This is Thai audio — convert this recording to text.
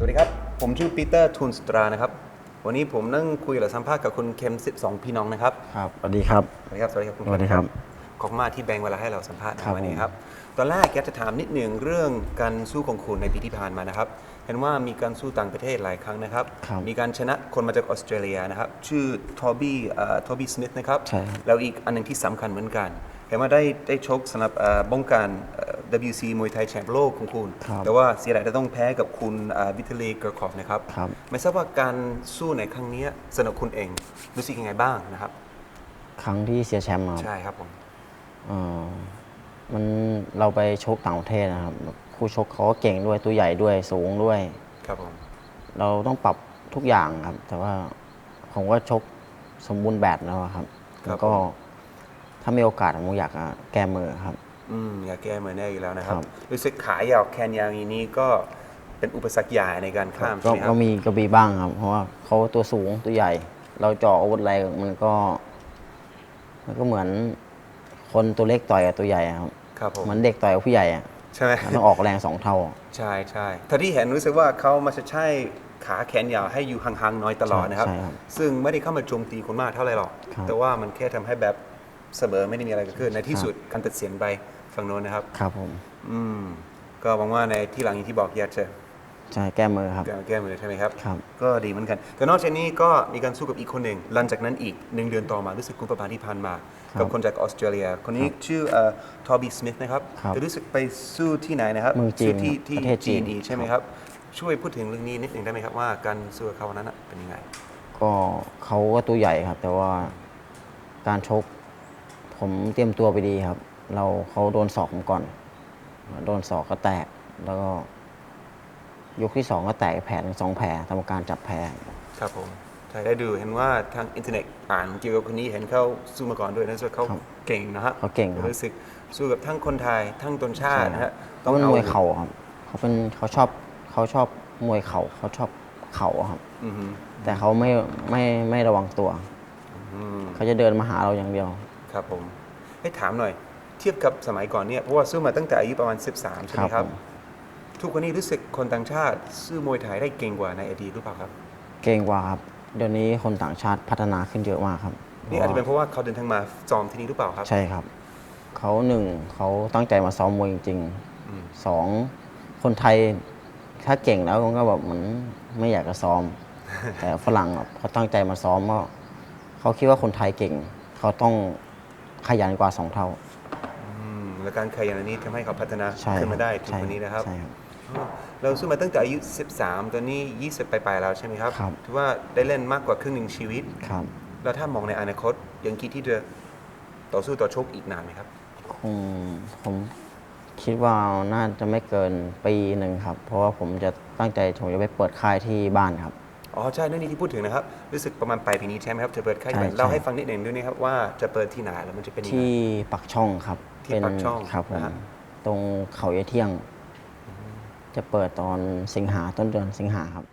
ชื่อปีเตอร์ทูนสตรานะครับ วันนี้ผมนั่งคุยหรือสัมภาษณ์กับคุณเข็ม 12 พี่น้องนะครับ ครับ สวัสดีครับ สวัสดีครับ สวัสดีครับคุณสวัสดีครับ ขอบคุณมากที่แบ่งเวลาให้เราสัมภาษณ์ในครับวันนี้ผมครับ ตอนแรกอยากจะถามนิดหนึ่งเรื่องการสู้ของคุณในปีที่ผ่านมานะครับ เห็นว่ามีการสู้ต่างประเทศหลายครั้งนะครับครับมีการชนะคนมาจากออสเตรเลียนะครับ ชื่อทอบี้ทอบี้สมิธนะครับใช่ครับแล้วอีกอันหนึ่งที่สำคัญเหมือนกัน เห็นว่าได้ได้ชกสำหรับเอ่อบ้องกันเอ่อ WC มวยไทยแชมป์โลกของคุณ ครับแต่ว่าเสียดายจะต้องแพ้กับคุณวิทเลเกอร์คอฟนะครับ ครับ ไม่ทราบว่าการสู้ในครั้งนี้สำหรับคุณเองรู้สึกยังไงบ้างนะครับ ครั้งที่เสียแชมป์ครับใช่ครับผม เอ่อมันเราไปชกต่างประเทศนะครับคู่ชกเขาก็เก่งด้วยตัวใหญ่ด้วยสูงด้วย ครับผม เราต้องปรับทุกอย่างครับ แต่ว่าผมก็ชกสมบูรณ์แบบแล้วอะครับแล้วก็ถ้ามีโอกาสผมอยากจะแก้มือครับ อืมอยากแก้มือแน่อยู่แล้วนะครับครับ รู้สึกขายาวแคนยาวอย่างนี้ก็เป็นอุปสรรคใหญ่ในการข้ามก็ใช่ไหมคก็รับ มีกระบีบ้างครับ เพราะว่าเขาตัวสูงตัวใหญ่ เราเจาะอาวุธอะไรมันก็ มันก็เหมือนคนตัวเล็กต่อยกับตัวใหญ่อะครับครับผมเหมือนเด็กต่อยกับผู้ใหญ่อะใช่ไหม มันต้องออกแรงสองเท่า ใช่ใช่ถ้าที่เห็นรู้สึกว่าเขามาจะใช้ขาแขนยาวให้อยู่ห่างๆน้อยตลอดนะครับ ใช่ครับซึ่งไม่ได้เข้ามาโจมตีคุณมากเท่าไหร่หรอก ครับแต่ว่ามันแค่ทำให้แบบเสมอไม่ได้มีอะไรเกิดขึ้น ในที่สุดการตัดสินไป ฝั่งโน้นนะครับ ครับผม อืม ก็หวังว่าในที่หลังอย่างที่บอกอยากจะใช่แก้มือครับ แก้มือใช่ไหมครับ ครับ ก็ดีเหมือนกัน แต่นอกจากนี้ก็มีการสู้กับอีกคนหนึ่งหลังจากนั้นอีกหนึ่งเดือนต่อมารู้สึกกุมภาพันธ์ที่ผ่านมาครับกับคนจากออสเตรเลีย คนนี้ชื่อทอบีสมิธนะครับครับจะรู้สึกไปสู้ที่ไหนนะครับเมืองจีนสู้ที่ครับที่ประเทศจีจีนนอีกใช่ไหมครับ ช่วยพูดถึงเรื่องนี้นิดหนึ่งได้ไหมครับว่าการสู้กับเขาวันนั้นน่ะเป็นยังไง ก็เขาก็ตัวใหญ่ครับ แต่ว่าการชกผมเตรียมตัวไปดีครับ เราเขาโดนศอกผมก่อน โดนศอกก็แตก แล้วก็ ยกที่สองก็แตกแผลถึงสองแผลทำการจับแผลครับผมใช่ได้ดูเห็นว่าทางอินเทอร์เน็ตอ่านเกี่ยวกับคนนี้เห็นเขาสู้มาก่อนด้วยนะรู้สึกเขาครับเก่งนะฮะเขาเก่งครับรู้สึกสู้กับทั้งคนไทยทั้งตนชาตินะฮะเขาเป็นมวยเข่าครับเขาเป็นเขาชอบเขาชอบมวยเข่าเขาชอบเข่าครับอือฮึแต่เขาไม่ไม่ไม่ระวังตัวอืมเขาจะเดินมาหาเราอย่างเดียว ครับผมให้ถามหน่อย เทียบกับสมัยก่อนเนี่ยเพราะว่าสู้มาตั้งแต่อายุประมาณ 13 ใช่ไหมคครัรับบ ผม ทุกวันนี้รู้สึกคนต่างชาติสู้มวยไทยได้เก่งกว่าในอดีตหรือเปล่าครับ เก่งกว่าครับ เดี๋ยวนี้คนต่างชาติพัฒนาขึ้นเยอะมากครับนี่อาจจะเป็นเพราะว่าเขาเดินทางมาซ้อมที่นี่หรือเปล่าครับ ใช่ครับ เขาหนึ่งเขาตั้งใจมาซ้อมมวยจริงอืม ๆสองคนไทยถ้าเก่งแล้วก็แบบเหมือนไม่อยากจะซ้อม แต่ฝรั่งอะเขาตั้งใจมาซ้อมก็เขาคิดว่าคนไทยเก่ง เขาต้องขยันกว่าสองเท่า อืมและการขยันอันนี้ทำให้เขาพัฒนาใช่ขึ้นมาได้ถึงใช่วันนี้นะครับ ใช่ครับอ๋อเราสู้มาตั้งแต่อายุ 13 ตอนนี้ 20ไปลายๆแล้วใช่ไหมครับ ครับ ถือว่าได้เล่นมากกว่าครึ่งหนึ่งชีวิต ครับ แล้วถ้ามองในอนาคตยังคิดที่จะต่อสู้ต่อชกอีกนานไหมครับ คงผมคิดว่าน่าจะไม่เกินปีหนึ่งครับ เพราะว่าผมจะตั้งใจผมจะไปเปิดค่ายที่บ้านครับ อ๋อใช่เรื่องนี้ที่พูดถึงนะครับ รู้สึกประมาณปลายปีนี้ใช่ไหมครับจะเปิดค่ายใช่ใหม่เล่าใช่ให้ฟังนิดหนึ่งด้วยนะครับว่าจะเปิดที่ไหนแล้วมันจะเป็นยังไง ที่ปักช่องครับที่ปักช่องครับผมนะฮะ ตรงเขาเยเที่ยง จะเปิดตอนสิงหาต้นเดือนสิงหาครับ